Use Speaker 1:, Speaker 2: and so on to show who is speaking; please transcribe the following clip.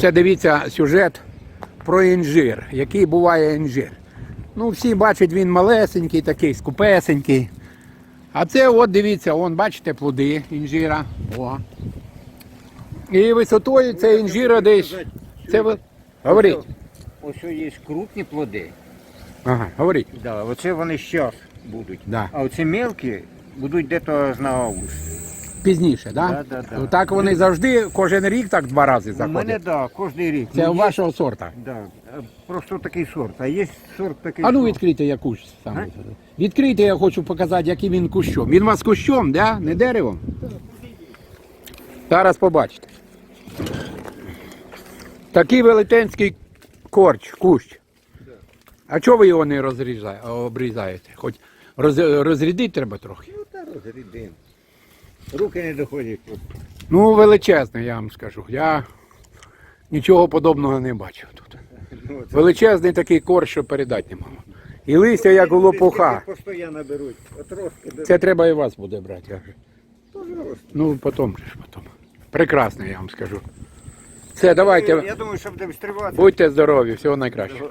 Speaker 1: Це дивіться сюжет про інжир, який буває інжир. Ну, всі бачать, він малесенький, такий скупесенький. А це от дивіться, он, бачите, плоди інжира. О. І висотою це інжира десь. Це ви... Говоріть.
Speaker 2: Ось є крупні плоди.
Speaker 1: Ага, говоріть.
Speaker 2: Да, оце вони щас будуть.
Speaker 1: Да.
Speaker 2: А оці мелкі будуть десь на август.
Speaker 1: Пізніше, так?
Speaker 2: Да, да, да.
Speaker 1: Ну, так вони завжди, кожен рік так два рази
Speaker 2: У мене
Speaker 1: заходять.
Speaker 2: да, кожен рік.
Speaker 1: Це у
Speaker 2: є-
Speaker 1: вашого сорта.
Speaker 2: Да, просто такий сорт. А є сорт такий.
Speaker 1: А ну
Speaker 2: що-
Speaker 1: відкрийте якусь саме. Відкрийте, я хочу показати, який він кущом. Він у вас кущом, да? не деревом? Зараз побачите. Такий велетенський корч, кущ. А чого ви його не розрізаєте, обрізаєте? Хоч роз, розрядити треба трохи.
Speaker 2: Ну, та розрідин. Руки не доходять.
Speaker 1: Ну, величезний, я вам скажу. Я нічого подобного не бачив тут.
Speaker 2: Ну, це-
Speaker 1: Величезний такий корч, що передати не можу. І листя, як у лопуха.
Speaker 2: Постійно беруть.
Speaker 1: Це треба і вас буде брати. я.
Speaker 2: Теж.
Speaker 1: Ну, потім же ж потім. Прекрасно, я вам скажу. Все, давайте.
Speaker 2: Я думаю, що буде встрівати.
Speaker 1: Будьте здорові, всього найкращого.